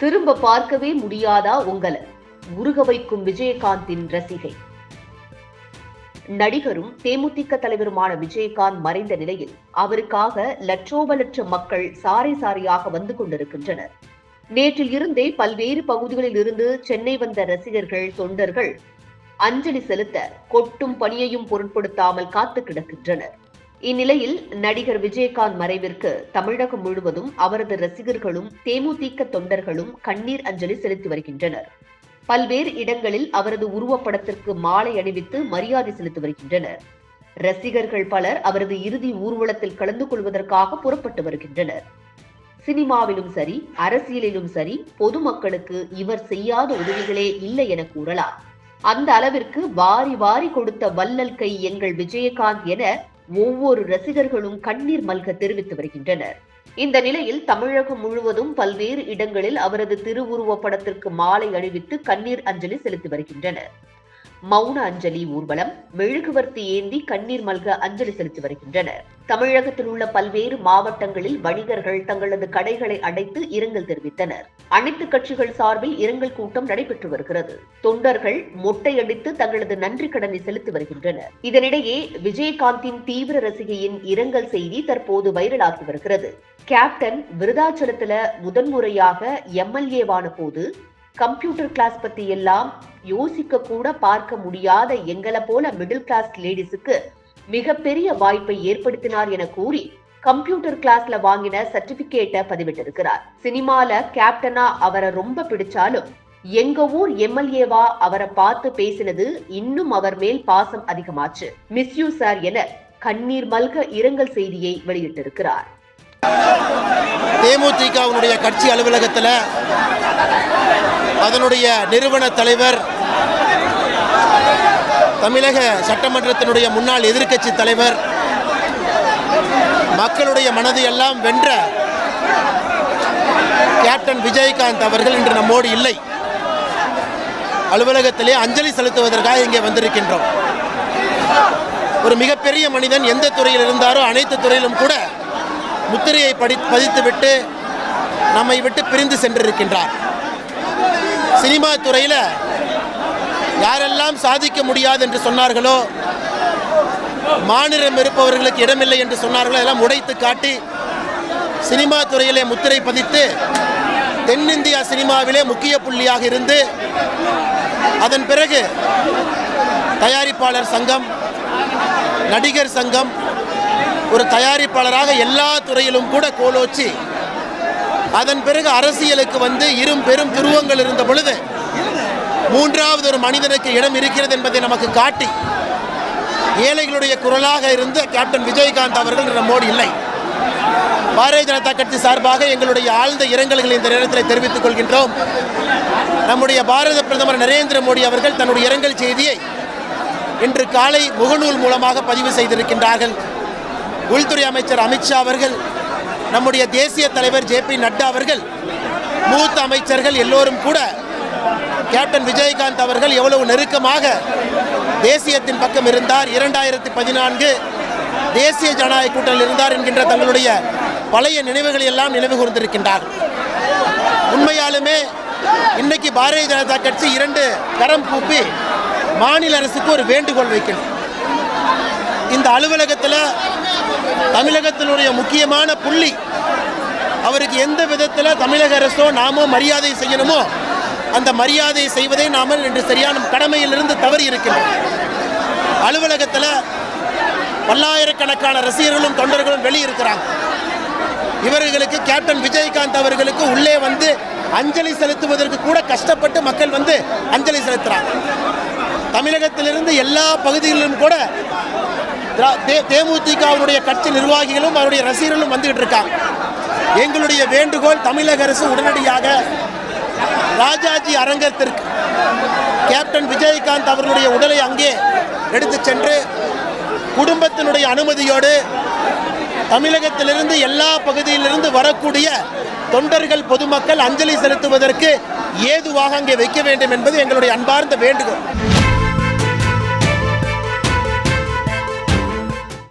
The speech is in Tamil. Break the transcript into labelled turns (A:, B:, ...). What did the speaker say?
A: திரும்ப பார்க்கவே முடியாதா உங்களை? உருக வைக்கும் விஜயகாந்தின் ரசிகை. நடிகரும் தேமுதிக தலைவருமான விஜயகாந்த் மறைந்த நிலையில் அவருக்காக லட்சோப லட்சம் மக்கள் சாரி சாரியாக வந்து கொண்டிருக்கின்றனர். நேற்றில் இருந்தே பல்வேறு பகுதிகளில் இருந்து சென்னை வந்த ரசிகர்கள் தொண்டர்கள் அஞ்சலி செலுத்த கொட்டும் பணியையும் பொருட்படுத்தாமல் காத்து கிடக்கின்றனர். இந்நிலையில் நடிகர் விஜயகாந்த் மறைவிற்கு தமிழகம் முழுவதும் அவரது ரசிகர்களும் தேமுதிக தொண்டர்களும் கண்ணீர் அஞ்சலி செலுத்தி வருகின்றனர். பல்வேறு இடங்களில் அவரது உருவப்படத்திற்கு மாலை அணிவித்து மரியாதை செலுத்தி வருகின்றனர். ரசிகர்கள் பலர் அவரது இறுதி ஊர்வலத்தில் கலந்து கொள்வதற்காக புறப்பட்டு வருகின்றனர். சினிமாவிலும் சரி அரசியலிலும் சரி பொதுமக்களுக்கு இவர் செய்யாத உதவிகளே இல்லை என கூறலாம். அந்த அளவிற்கு வாரி வாரி கொடுத்த வல்லல் கை எங்கள் விஜயகாந்த் என ஒவ்வொரு ரசிகர்களும் கண்ணீர் மல்க தெரிவித்து வருகின்றனர். இந்த நிலையில் தமிழகம் முழுவதும் பல்வேறு இடங்களில் அவரது திருவுருவப் படத்திற்கு மாலை அணிவித்து கண்ணீர் அஞ்சலி செலுத்தி வருகின்றனர். மௌன அஞ்சலி ஊர்வலம் மெழுகுவர்த்தி ஏந்தி கண்ணீர் மல்க அஞ்சலி செலுத்தி வருகின்றனர். தமிழகத்தில் உள்ள பல்வேறு மாவட்டங்களில் வணிகர்கள் தங்களது கடைகளை அடைத்து இரங்கல் தெரிவித்தனர். அனைத்து கட்சிகள் சார்பில் இரங்கல் கூட்டம் நடைபெற்று வருகிறது. தொண்டர்கள் மொட்டையடித்து தங்களது நன்றி கடனை செலுத்தி வருகின்றனர். இதனிடையே விஜயகாந்தின் தீவிர ரசிகையின் இரங்கல் செய்தி தற்போது வைரலாகி வருகிறது. கேப்டன் விருதாச்சலத்துல முதன்முறையாக எம்எல்ஏவான போது கம்ப்யூட்டர் கிளாஸ் பத்தி எல்லாம் யோசிக்க கூட பார்க்க முடியாத எங்களை போல மிடில் கிளாஸ் லேடிஸுக்கு மிகப்பெரிய வாய்ப்பை ஏற்படுத்தினார் என கூறி கம்ப்யூட்டர் கிளாஸ்ல வாங்கின சர்டிபிகேட்டை பதிவிட்டிருக்கிறார். சினிமால கேப்டனா அவரை ரொம்ப பிடிச்சாலும் எங்க ஊர் எம்எல்ஏவா அவரை பார்த்து பேசினது இன்னும் அவர் மேல் பாசம் அதிகமாச்சு. மிஸ்யூ சார் என கண்ணீர் மல்க இரங்கல் செய்தியை வெளியிட்டிருக்கிறார்.
B: தேமுதிகவுடைய கட்சி அலுவலகத்தில் அதனுடைய நிறுவன தலைவர் தமிழக சட்டமன்றத்தினுடைய முன்னாள் எதிர்க்கட்சி தலைவர் மக்களுடைய மனதை எல்லாம் வென்ற கேப்டன் விஜயகாந்த் அவர்கள் இன்று நம்மோடு இல்லை. அலுவலகத்திலே அஞ்சலி செலுத்துவதற்காக இங்கே வந்திருக்கின்றோம். ஒரு மிகப்பெரிய மனிதன் எந்த துறையில் இருந்தாரோ அனைத்து துறையிலும் கூட முத்திரையை படி பதித்துவிட்டு நம்மை விட்டு பிரிந்து சென்றிருக்கின்றார். சினிமா துறையில் யாரெல்லாம் சாதிக்க முடியாது என்று சொன்னார்களோ மாநிலம் இருப்பவர்களுக்கு இடமில்லை என்று சொன்னார்களோ எல்லாம் உடைத்து காட்டி சினிமா துறையிலே முத்திரை பதித்து தென்னிந்தியா சினிமாவிலே முக்கிய புள்ளியாக இருந்து அதன் பிறகு தயாரிப்பாளர் சங்கம் நடிகர் சங்கம் ஒரு தயாரிப்பாளராக எல்லா துறையிலும் கூட கோலோச்சி. அதன் பிறகு அரசியலுக்கு வந்து இரும் பெரும் துருவங்கள் இருந்த பொழுது மூன்றாவது ஒரு மனிதனுக்கு இடம் இருக்கிறது என்பதை நமக்கு காட்டி ஏழைகளுடைய குரலாக இருந்த கேப்டன் விஜயகாந்த் அவர்கள் நம்மோடு இல்லை. பாரதிய ஜனதா கட்சி சார்பாக எங்களுடைய ஆழ்ந்த இரங்கல்களை இந்த நேரத்தில் தெரிவித்துக் கொள்கின்றோம். நம்முடைய பாரத பிரதமர் நரேந்திர மோடி அவர்கள் தன்னுடைய இரங்கல் செய்தியை இன்று காலை முகநூல் மூலமாக பதிவு செய்திருக்கின்றார்கள். உள்துறை அமைச்சர் அமித்ஷா அவர்கள் நம்முடைய தேசிய தலைவர் ஜே பி நட்டா அவர்கள் மூத்த அமைச்சர்கள் எல்லோரும் கூட கேப்டன் விஜயகாந்த் அவர்கள் எவ்வளவு நெருக்கமாக தேசியத்தின் பக்கம் இருந்தார். இரண்டாயிரத்தி பதினான்கு தேசிய ஜனநாயக கூட்டத்தில் இருந்தார் என்கின்ற தங்களுடைய பழைய நினைவுகளை எல்லாம் நினைவு கூர்ந்திருக்கின்றார். உண்மையாலுமே இன்னைக்கு பாரதிய ஜனதா கட்சி இரண்டு கரம் கூப்பி மாநில அரசுக்கு ஒரு வேண்டுகோள் வைக்கணும். இந்த அலுவலகத்தில் தமிழகத்தினுடைய முக்கியமான புள்ளி அவருக்கு எந்த விதத்தில் தமிழக அரசோ நாமோ மரியாதை செய்யணுமோ அந்த மரியாதை செய்வதை நாம் இன்று சரியான கடமையிலிருந்து தவறி இருக்கின்றோம் அலுவலகத்தில் பல்லாயிரக்கணக்கான ரசிகர்களும் தொண்டர்களும் வெளியிருக்கிறாங்க. இவர்களுக்கு கேப்டன் விஜயகாந்த் அவர்களுக்கு உள்ளே வந்து அஞ்சலி செலுத்துவதற்கு கூட கஷ்டப்பட்டு மக்கள் வந்து அஞ்சலி செலுத்துகிறாங்க தமிழகத்திலிருந்து எல்லா பகுதிகளிலும் கூட தேமுதிகவுடைய கட்சி நிர்வாகிகளும் அவருடைய ரசிகர்களும் வந்துகிட்டு இருக்காங்க. எங்களுடைய வேண்டுகோள் தமிழக அரசு உடனடியாக ராஜாஜி அரங்கத்திற்கு கேப்டன் விஜயகாந்த் அவர்களுடைய உடலை அங்கே எடுத்து சென்று குடும்பத்தினுடைய அனுமதியோடு தமிழகத்திலிருந்து எல்லா பகுதியிலிருந்து வரக்கூடிய தொண்டர்கள் பொதுமக்கள் அஞ்சலி செலுத்துவதற்கு ஏதுவாக அங்கே வைக்க வேண்டும் என்பது எங்களுடைய அன்பார்ந்த வேண்டுகோள்.